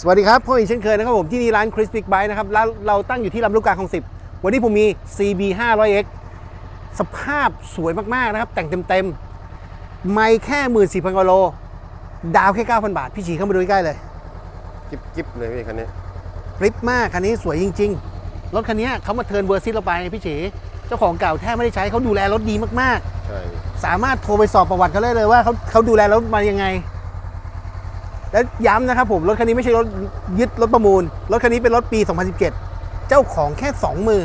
สวัสดีครับพ่ออีกเช่นเคยนะครับผมที่นี่ร้านคริสปิกไบนะครับร้านเราตั้งอยู่ที่ลำลูกกาคลองสิบวันนี้ผมมี CB 500X สภาพสวยมากๆนะครับ แต่งเต็มๆ ไม่แค่ 14,000กว่าโล ดาวแค่ 9,000 บาท พี่ฉีเข้ามาดูใกล้ๆเลยจิ๊บจิ๊บเลยพี่คันนี้กริปมากคันนี้สวยจริง ๆ รถคันนี้เขามาเทิร์นเวอร์ซิตเราไปพี่ฉีเจ้าของเก่าแทบไม่ได้ใช้เขาดูแลรถดีมากใช่พี่ๆสามารถโทรไปสอบประวัติเขาได้เลยว่าเขาเขาดูแลรถมายังไง และย้ำนะครับผมรถคันนี้ไม่ใช่รถยึดรถประมูล รถคันนี้เป็นรถปี 2017 เจ้าของแค่ 2 มือ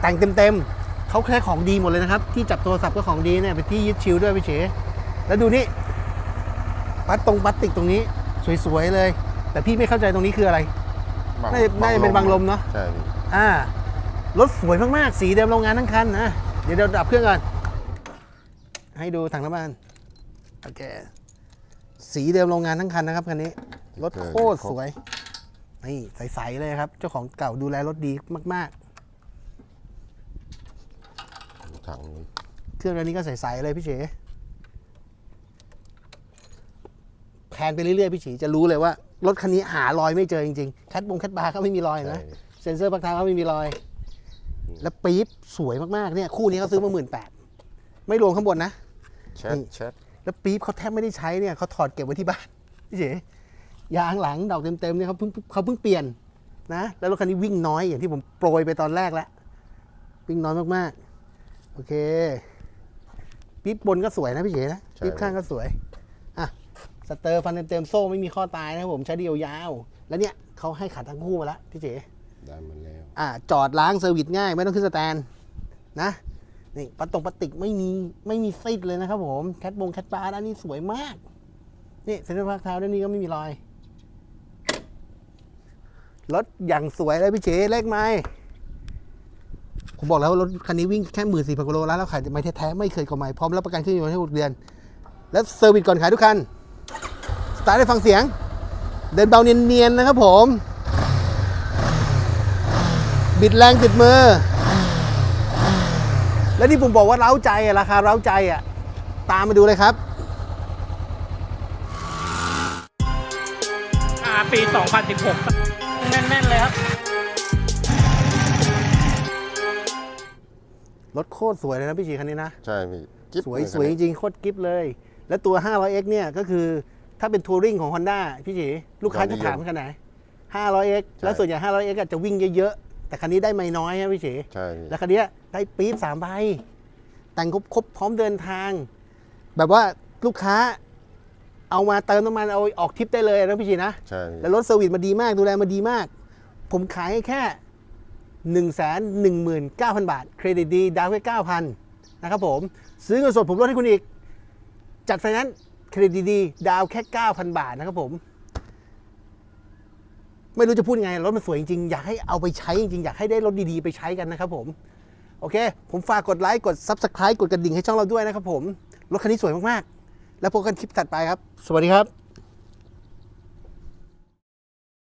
แต่งเต็มๆเขาแค่ของดีหมดเลยนะครับ ที่จับโทรศัพท์ก็ของดีเนี่ยเป็นที่ยึดชิลด้วยพี่เฉแล้วดูนี่ปัดตรงพลาสติกตรงนี้สวยๆเลย แต่พี่ไม่เข้าใจตรงนี้คืออะไรบังน่าจะน่าจะเป็นบังลมเนอะใช่พี่อ่ารถสวยมากๆ สีเดิมโรงงานทั้งคันนะเดี๋ยวเดี๋ยวดับเครื่องก่อนให้ดูถังน้ำมันโอเค สีเดิมโรงงานทั้งคันนะครับคันนี้ รถโคตรสวย นี่ใสๆเลยครับ เจ้าของเก่าดูแลรถดีมาก ถังนี้ๆ เครื่องอันนี้ก็ใสๆเลยพี่เฉแพนไปเรื่อยๆพี่ฉีจะรู้เลยว่า รถคันนี้หารอยไม่เจอจริงๆ แคทบงแคทบาร์ก็ไม่มีรอยใช่นะ เซ็นเซอร์ปลั๊กเท้าก็ไม่มีรอย แล้วปี๊บสวยมากๆเนี่ยคู่นี้เขาซื้อมาหมื่นแปดไม่รวมข้างบนนะ แชนี่ทแชท แล้วปี๊บเขาแทบไม่ได้ใช้เนี่ยเขาถอดเก็บไว้ที่บ้านพี่เฉยางหลังดอกเต็มๆเนี่ยเขาเพิ่งเขาเพิ่งเปลี่ยนนะแล้วรถคันนี้วิ่งน้อยอย่างที่ผมโปรยไปตอนแรกแล้ววิ่งน้อยมากๆ โอเคปี๊บบนก็สวยนะพี่เฉยนะปี๊บข้างก็สวยอะสเตอร์ฟันเต็มๆโซ่ไม่มีข้อตายนะครับผมใช้เดียวยาว แล้วเนี่ยเขาให้ขัดทั้งคู่มาแล้วพี่เฉได้มาแล้วอ่าจอดล้างเซอร์วิสง่ายไม่ต้องขึ้นสแตนนะ นี่ปลตรงปลาติกไม่มีไม่มีซิดเลยนะครับผมแคทบงแคทบาร์ด้านนี้สวยมาก นี่เซ็นทรัลพาร์คเท้าด้านนี้ก็ไม่มีรอยรถอย่างสวยเลยพี่เจเลขไม้ผมบอกแล้วว่ารถคันนี้วิ่งแค่หมื่นสี่พันกิโลแล้วแล้วขายไม่แท้ๆไม่เคยกว่าไม่พร้อมรับประกันเครื่องยนต์ให้หกเดือน แล้วเซอร์วิสก่อนขายทุกคันสตาร์ทได้ฟังเสียง เดินเบาเนียนๆนะครับผม บิดแรงติดมือ แล้วที่ผมบอกว่าเร้าใจอะราคาเร้าใจอะตามมาดูเลยครับอ่าปี 2016 แน่น ๆ เลยครับ รถโคตรสวยเลยนะพี่ชีคันนี้นะ ใช่พี่จิ๊บสวยเลสวยจคันนี้ริงๆโคตรกิฟเลย แล้วตัว 500x เนี่ยก็คือถ้าเป็นทัวริงของ Honda พี่จีลูกค้าจะถามขนาดไหน 500x แล้วส่วนใหญ่ 500x อะจะวิ่งเยอะ ๆ แต่คันนี้ได้ไม่น้อยนะพี่จีใช่พี่แล้วคันเนี้ยได้ปี๊บสามใบแต่งครบครบพร้อมเดินทาง แบบว่าลูกค้าเอามาเติมน้ำมันเอาออกทริปได้เลยนะพี่ชีนะใช่พี่แล้วรถเซอร์วิสมาดีมากดูแลมาดีมาก ผมขายให้แค่1 1 9 0 0 0 บาท เครดิตดี ดาวน์แค่9,000 นะครับผม ซื้อเงินสดผมลดให้คุณอีก จัดไฟแนนซ์เครดิตดี ดาวน์แค่ 9,000 บาทนะครับผม ไม่รู้จะพูดยังไง รถมันสวยจริงๆ อยากให้เอาไปใช้จริงๆ อยากให้ได้รถดีๆ ไปใช้กันนะครับผม โอเค ผมฝากกดไลค์ กด Subscribe กดกระดิ่งให้ช่องเราด้วยนะครับผม รถคันนี้สวยมากๆ แล้วพบกันคลิปถัดไปครับ สวัสดีครับ